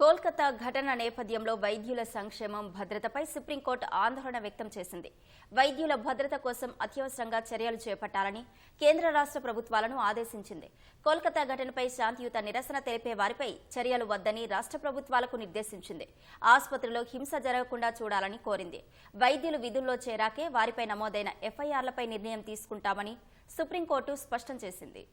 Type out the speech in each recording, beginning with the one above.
కోల్కతా ఘటన నేపథ్యంలో వైద్యుల సంక్షేమం భద్రతపై సుప్రీంకోర్టు ఆందోళన వ్యక్తం చేసింది. వైద్యుల భద్రత కోసం అత్యవసరంగా చర్యలు చేపట్టాలని కేంద్ర రాష్ట్ర ప్రభుత్వాలను ఆదేశించింది. కోల్కతా ఘటనపై శాంతియుత నిరసన తెలిపే వారిపై చర్యలు వద్దని రాష్ట్ర ప్రభుత్వాలకు నిర్దేశించింది. ఆసుపత్రిలో హింస జరగకుండా చూడాలని కోరింది. వైద్యులు విధుల్లో చేరాకే వారిపై నమోదైన ఎఫ్ఐఆర్లపై నిర్ణయం తీసుకుంటామని సుప్రీంకోర్టు స్పష్టం చేసింది.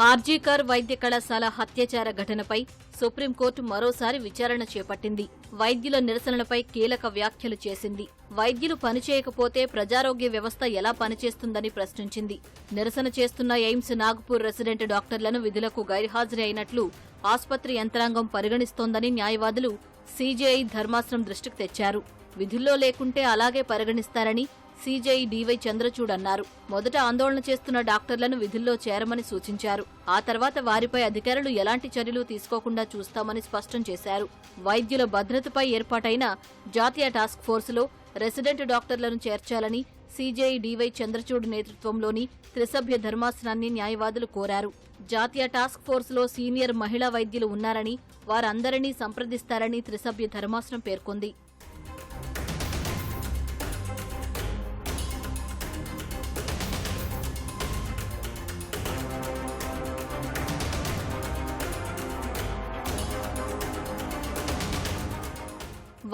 ఆర్జీకర్ వైద్య కళాశాల హత్యాచార ఘటనపై సుప్రీంకోర్టు మరోసారి విచారణ చేపట్టింది. వైద్యుల నిరసనలపై కీలక వ్యాఖ్యలు చేసింది. వైద్యులు పనిచేయకపోతే ప్రజారోగ్య వ్యవస్థ ఎలా పనిచేస్తుందని ప్రశ్నించింది. నిరసన చేస్తున్న ఎయిమ్స్ నాగ్పూర్ రెసిడెంట్ డాక్టర్లను విధులకు గైర్హాజరు అయినట్లు ఆసుపత్రి యంత్రాంగం పరిగణిస్తోందని న్యాయవాదులు సీజేఐ ధర్మాసనం దృష్టికి తెచ్చారు. విధుల్లో లేకుంటే అలాగే పరిగణిస్తారని సీజేఐ డివై చంద్రచూడ్ అన్నారు. మొదట ఆందోళన చేస్తున్న డాక్టర్లను విధుల్లో చేరమని సూచించారు. ఆ తర్వాత వారిపై అధికారులు ఎలాంటి చర్యలు తీసుకోకుండా చూస్తామని స్పష్టం చేశారు. వైద్యుల భద్రతపై ఏర్పాటైన జాతీయ టాస్క్ ఫోర్సులో రెసిడెంట్ డాక్టర్లను చేర్చాలని సీజేఐ డివై చంద్రచూడ్ నేతృత్వంలోని త్రిసభ్య ధర్మాసనాన్ని న్యాయవాదులు కోరారు. జాతీయ టాస్క్ ఫోర్సులో సీనియర్ మహిళా వైద్యులు ఉన్నారని వారందరినీ సంప్రదిస్తారని త్రిసభ్య ధర్మాసనం పేర్కొంది.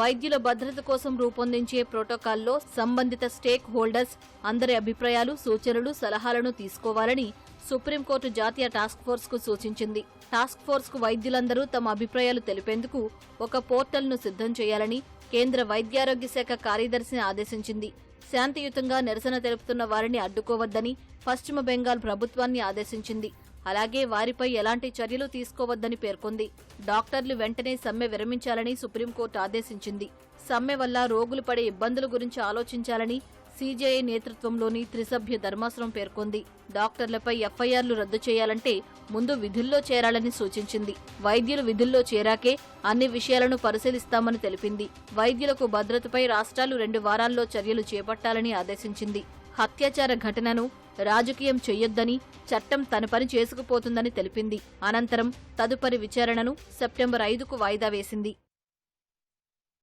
వైద్యుల భద్రత కోసం రూపొందించే ప్రోటోకాల్లో సంబంధిత స్టేక్ హోల్డర్స్ అందరి అభిప్రాయాలు సూచనలు సలహాలను తీసుకోవాలని సుప్రీంకోర్టు జాతీయ టాస్క్ ఫోర్స్కు సూచించింది. టాస్క్ ఫోర్స్కు వైద్యులందరూ తమ అభిప్రాయాలు తెలిపేందుకు ఒక పోర్టల్ను సిద్ధం చేయాలని కేంద్ర వైద్యారోగ్య శాఖ కార్యదర్శిని ఆదేశించింది. శాంతియుతంగా నిరసన తెలుపుతున్న వారిని అడ్డుకోవద్దని పశ్చిమ బెంగాల్ ప్రభుత్వాన్ని ఆదేశించింది. అలాగే వారిపై ఎలాంటి చర్యలు తీసుకోవద్దని పేర్కొంది. డాక్టర్లు వెంటనే సమ్మె విరమించాలని సుప్రీంకోర్టు ఆదేశించింది. సమ్మె వల్ల రోగులు పడే ఇబ్బందుల గురించి ఆలోచించాలని సీజేఐ నేతృత్వంలోని త్రిసభ్య ధర్మాసనం పేర్కొంది. డాక్టర్లపై ఎఫ్ఐఆర్లు రద్దు చేయాలంటే ముందు విధుల్లో చేరాలని సూచించింది. వైద్యులు విధుల్లో చేరాకే అన్ని విషయాలను పరిశీలిస్తామని తెలిపింది. వైద్యులకు భద్రతపై రాష్ట్రాలు రెండు వారాల్లో చర్యలు చేపట్టాలని ఆదేశించింది. హత్యాచార ఘటనను రాజకీయం చెయ్యొద్దని చట్టం తన పని చేసుకుపోతుందని తెలిపింది. అనంతరం తదుపరి విచారణను సెప్టెంబర్ ఐదుకు వాయిదా వేసింది.